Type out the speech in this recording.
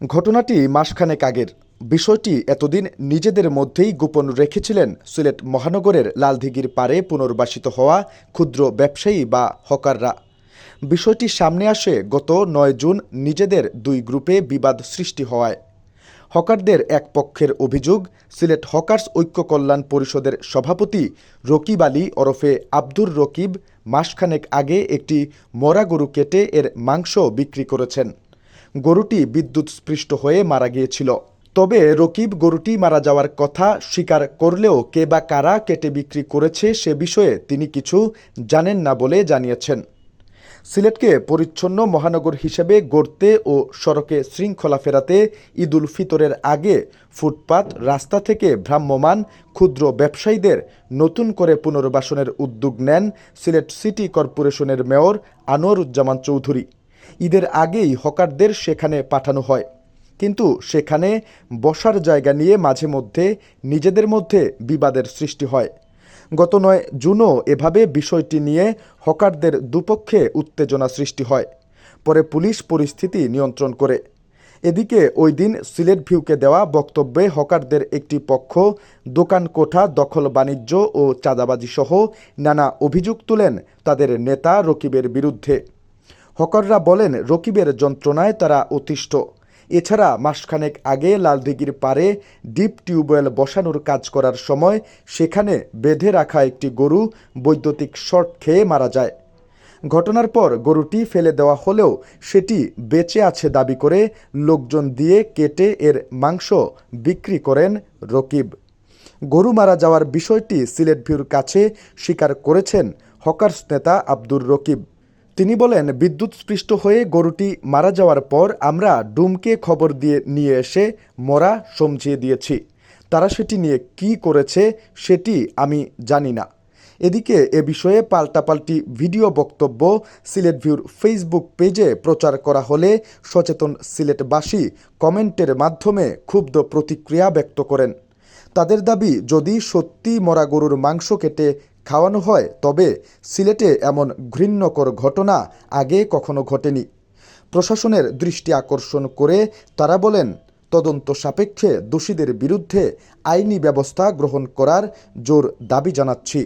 ঘটনাটি মাসখানেক আগের। বিষয়টি এতদিন নিজেদের মধ্যেই গোপন রেখেছিলেন সিলেট মহানগরের লালদিঘির পারে পুনর্বাসিত হওয়া ক্ষুদ্র ব্যবসায়ী বা হকাররা। বিষয়টি সামনে আসে গত নয় জুন নিজেদের দুই গ্রুপে বিবাদ সৃষ্টি হওয়ায়। হকারদের এক পক্ষের অভিযোগ, সিলেট হকার্স ঐক্য কল্যাণ পরিষদের সভাপতি রকিব আলী ওরফে আব্দুর রকিব মাসখানেক আগে একটি মরা গরু কেটে এর মাংস বিক্রি করেছেন। গরুটি বিদ্যুৎ স্পৃষ্ট হয়ে মারা গিয়েছিল। তবে রকিব গরুটি মারা যাওয়ার কথা স্বীকার করলেও কে বা কারা কেটে বিক্রি করেছে সে বিষয়ে তিনি কিছু জানেন না বলে জানিয়েছেন। সিলেটকে পরিচ্ছন্ন মহানগর হিসেবে গড়তে ও সড়কে শৃঙ্খলা ফেরাতে ঈদুল ফিতরের আগে ফুটপাত, রাস্তা থেকে ভ্রাম্যমাণ ক্ষুদ্র ব্যবসায়ীদের নতুন করে পুনর্বাসনের উদ্যোগ নেন সিলেট সিটি কর্পোরেশনের মেয়র আনোয়ারুজ্জামান চৌধুরী। ঈদের আগেই হকারদের সেখানে পাঠানো হয়। কিন্তু সেখানে বসার জায়গা নিয়ে মাঝে মধ্যে নিজেদের মধ্যে বিবাদের সৃষ্টি হয়। গত নয় জুনও এভাবে বিষয়টি নিয়ে হকারদের দুপক্ষে উত্তেজনা সৃষ্টি হয়। পরে পুলিশ পরিস্থিতি নিয়ন্ত্রণ করে। এদিকে ওই দিন সিলেট ভিউকে দেওয়া বক্তব্যে হকারদের একটি পক্ষ দোকান কোঠা, দখল বাণিজ্য ও চাঁদাবাজি সহ নানা অভিযোগ তুলেন তাদের নেতা রকিবের বিরুদ্ধে। হকাররা বলেন, রকিবের যন্ত্রণায় তারা অতিষ্ঠ। এছাড়া মাসখানেক আগে লালদিঘির পারে ডিপ টিউবওয়েল বসানোর কাজ করার সময় সেখানে বেঁধে রাখা একটি গরু বৈদ্যুতিক শর্ট খেয়ে মারা যায়। ঘটনার পর গরুটি ফেলে দেওয়া হলেও সেটি বেঁচে আছে দাবি করে লোকজন দিয়ে কেটে এর মাংস বিক্রি করেন রকিব। গরু মারা যাওয়ার বিষয়টি সিলেট ভিউর কাছে স্বীকার করেছেন হকার্স নেতা আব্দুর রকিব। তিনি বলেন বিদ্যুৎস্পৃষ্ট হয়ে গরুটি মারা যাওয়ার পর আমরা ডুমকে খবর দিয়ে নিয়ে এসে মরা সমঝিয়ে দিয়েছি। তারা সেটি নিয়ে কি করেছে সেটি আমি জানি না। এদিকে এ বিষয়ে পাল্টাপাল্টি ভিডিও বক্তব্য সিলেট ভিউর ফেসবুক পেজে প্রচার করা হলে সচেতন সিলেটবাসী কমেন্টের মাধ্যমে ক্ষুব্ধ প্রতিক্রিয়া ব্যক্ত করেন। তাদের দাবি, যদি সত্যি মরা গরুর মাংস কেটে খাওয়ানো হয়, তবে সিলেটে এমন ঘৃণ্যকর ঘটনা আগে কখনো ঘটেনি। প্রশাসনের দৃষ্টি আকর্ষণ করে তারা বলেন, তদন্ত সাপেক্ষে দোষীদের বিরুদ্ধে আইনি ব্যবস্থা গ্রহণ করার জোর দাবি জানাচ্ছি।